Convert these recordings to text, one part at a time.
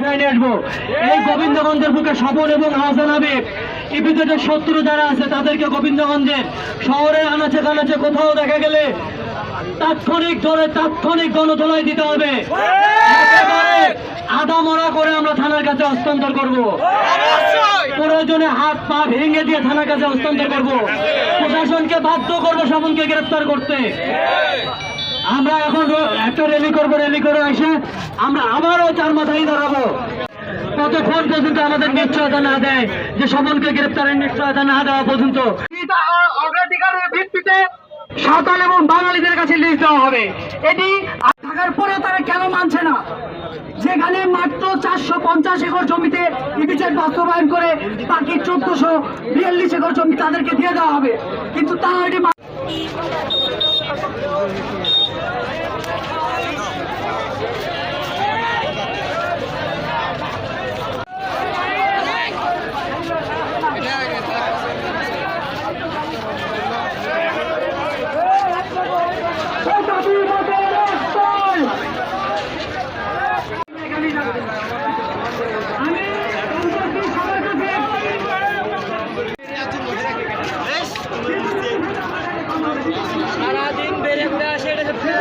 নিয়ে আসব। এই গোবিন্দগঞ্জের বুকে স্বপন এবং হাসান হাবিব ইপিজেটের শত্রু যারা আছে তাদেরকে গোবিন্দগঞ্জের শহরের আনাচে কানাচে কোথাও দেখা গেলে তাৎক্ষণিক ধরে তাৎক্ষণিক গণতলায় দিতে হবে। আদা মরা করে আমরা থানার কাছে হস্তান্তর করব। প্রয়োজনে হাত পা ভেঙে দিয়ে থানার কাছে হস্তান্তর করব। প্রশাসনকে বাধ্য করব স্বপনকে গ্রেফতার করতে। আমরা এখন একটা র্যালি করব র্যালি করে এসে আমরা আবারও চার মাথায় দাঁড়াবো। কতক্ষণ পর্যন্ত আমাদের নিশ্চয়তা না দেয়, যে সমনকে গ্রেপ্তারের নিশ্চয়তা না দেওয়া পর্যন্ত। অগ্রাধিকারের ভিত্তিতে সাঁওতাল এবং বাঙালিদের কাছে লিস্ট দেওয়া হবে। এটি থাকার পরে তারা কেন মানছে না? যেখানে মাত্র চারশো পঞ্চাশ একর জমিতে ইবিজেট বাস্তবায়ন করে বাকি চোদ্দশো বিয়াল্লিশ একর জমি তাদেরকে দিয়ে দেওয়া হবে। কিন্তু তারা এটি মা- দাবি মতো রাস্তায়। আমি অন্তর্বর্তী সবার কাছে আমাদের দাবি আমাদের দাবি এই সাফল্যের দুই কালে বাবু দুই কালে সাফল্যের দুই কালে রাস্তার মধ্যে বসে দেন এই মাঝখানে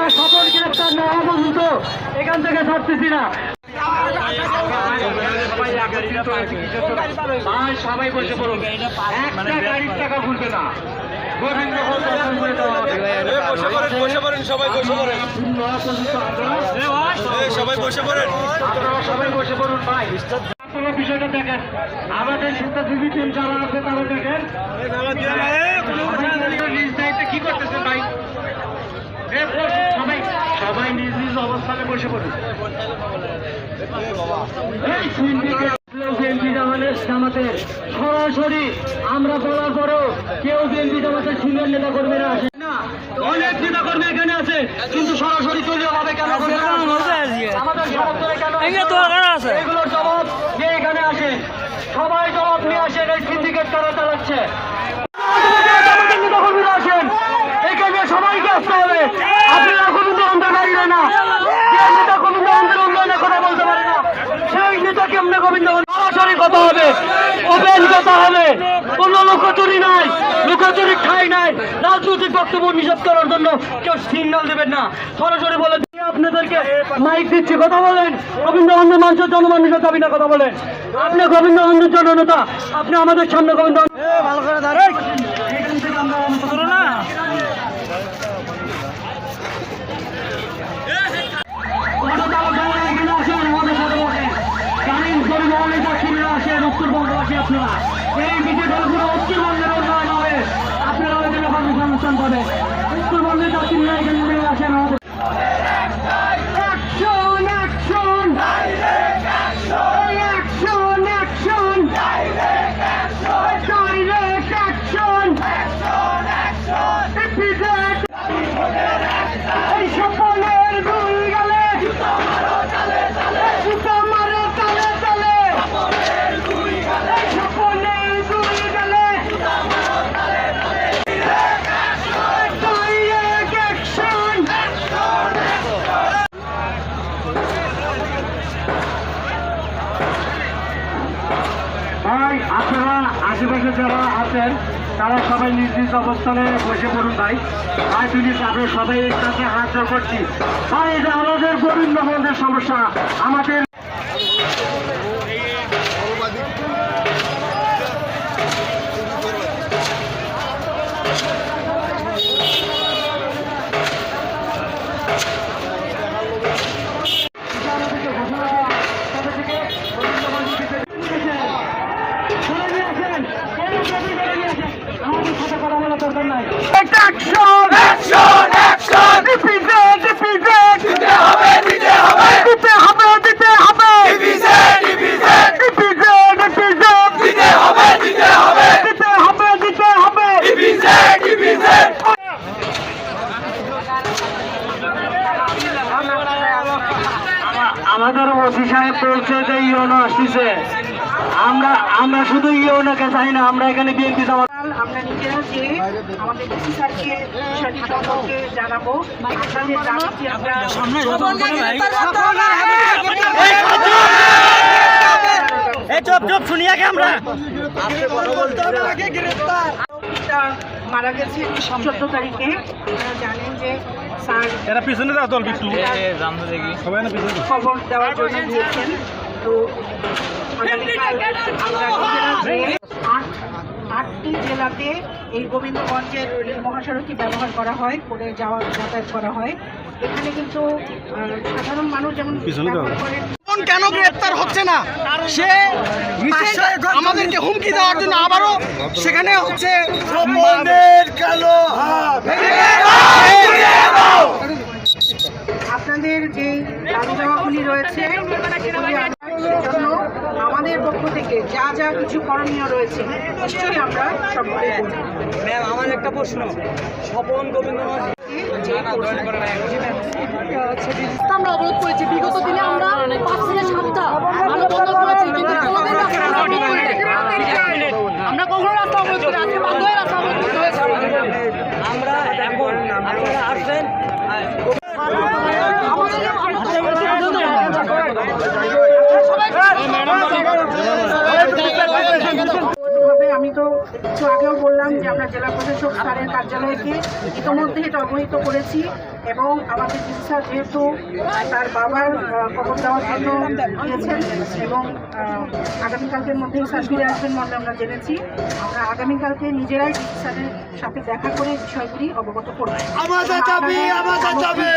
আমরা সকল গ্রেপ্তার না হওয়া পর্যন্ত এখান থেকে ছাড়তেছি না। সবাই বসে পড়ুন। একটা গাড়ির টাকা ভুলবে না। বসে বসে পড়েন সবাই বসে পড়েন। সবাই বসে পড়েন। আপনারা সবাই বসে পড়ুন ভাই। আপনারা বিষয়টা দেখেন। আমাদের স্বেচ্ছাসেবী টিম যারা আছে তারা দেখেন। নিজ দায়িত্বে কি করতেছেন ভাই? সবাই নিজ নিজ অবস্থানে বসে পড়ুন এই সিন্ডিকেট বিএনপি জামানের জামাতের সরাসরি আমরা বলার পরেও কেউ বিএনপি জামাতের সিনিয়র নেতা কর্মীরা আসে না। অনেক নেতা কর্মী এখানে আছে কিন্তু সরাসরি দলীয় ভাবে কেন আমাদের সমর্থনে কেন এগুলোর জবাব যে এখানে আসে? সবাই জবাব নিয়ে আসেন এই সিন্ডিকেট কারা চালাচ্ছে? আমাদের নেতা কর্মীরা আসেন। এখানে সবাইকে আসতে হবে আপনারা গোবিন্দ অন্ধের বাইরে না যে নেতা গোবিন্দ উন্নয়নের কথা বলতে পারে না। সেই নেতা কেমনে গোবিন্দ সরাসরি কথা হবে। ওপেন কথা হবে। কোনো লুকোচুরি নাই। লুকোচুরি ঠাই নাই। রাজনৈতিক বক্তব্য নিষেধ করার জন্য কেউ সিগন্যাল দেবেন না। সরাসরি বলে আপনাদেরকে মাইক দিচ্ছি। কথা বলেন। গোবিন্দবন্ধু মানুষের জনমানুষের দাবি না কথা বলেন। আপনি গোবিন্দ বন্ধুর জননেতা। আপনি আমাদের সামনে গোবিন্দ ভালো করে দাঁড়ান। এই বিজয় পুরো উত্তরবঙ্গের উন্নয়ন হবে আপনারা ওইখানে কর্মসংস্থান পাবেন উত্তরবঙ্গের চাকরি নিয়ে আসেন আমাদের। ভাই, আপনারা আশেপাশে যারা আছেন, তারা সবাই নিজ নিজ অবস্থানে বসে পড়ুন ভাই। ভাই তুমি আমরা সবাই এর সাথে হাত করছি। ভাই, এটা আমাদের গোবিন্দ সমস্যা। আমাদের এটা action action action DPZ DPZ দিতে হবে আমাদের মোদি সাহেব বলছে যে আমরা আমরা শুধু ইয়ে ওনাকে চাই না আমরা এখানে বিএনপি আমরা নিজেরা যে আমাদের ডিসি স্যারকে বিষয়টি সম্পর্কে জানাব আপনাদের দাবিটি আমরা মারা গেছে চোদ্দ তারিখে। আপনারা জানেন যে স্যার এরা পিছনে দাও দল একটু। পিছনে খবর দেওয়ার জন্য দিয়েছেন। তো আটটি জেলাতে এই গোবিন্দগঞ্জের মহাসড়কটি ব্যবহার করা হয় করে যাওয়া যাতায়াত করা হয়। এখানে কিন্তু সাধারণ মানুষ যেমন কেন গ্রেপ্তার হচ্ছে না? সে আমাদেরকে হুমকি দেওয়ার জন্য আবারও সেখানে হচ্ছে আপনাদের যে দাবি দাওয়াগুলি রয়েছে সেগুলি আদায়ের জন্য আমাদের পক্ষ থেকে যা যা কিছু করণীয় রয়েছে নিশ্চয়ই আমরা সকলে ম্যাম আমার একটা প্রশ্ন। স্বপন গোবিন্দ আমরা অবরোধ করেছি বিগত দিনে আমরা পাঁচ থেকে সাতটা আলো বন্ধ করেছি কিন্তু কোনোদিন রাস্তা অবরোধ করিনি। আমরা কখনো রাস্তা অবরোধ করি আজকে বাধ্য হয়ে রাস্তা অবরোধ করতে হয়েছে আমাদের। আমরা এখন আপনারা আসছেন ভাবে আমি তো একটু আগেও বললাম যে আমরা জেলা প্রশাসক স্যারের কার্যালয়কে ইতোমধ্যে এটা অবহিত করেছি এবং আমাদের চিকিৎসা যেহেতু তার বাবার খবর দেওয়ার জন্য দিয়েছেন এবং আগামীকালকের মধ্যেই স্যার ফিরে আসবেন মর্মে আমরা জেনেছি। আমরা আগামীকালকে নিজেরাই চিকিৎসাদের সাথে দেখা করে বিষয়গুলি অবগত করব। আমাদের দাবি আমাদের দাবি।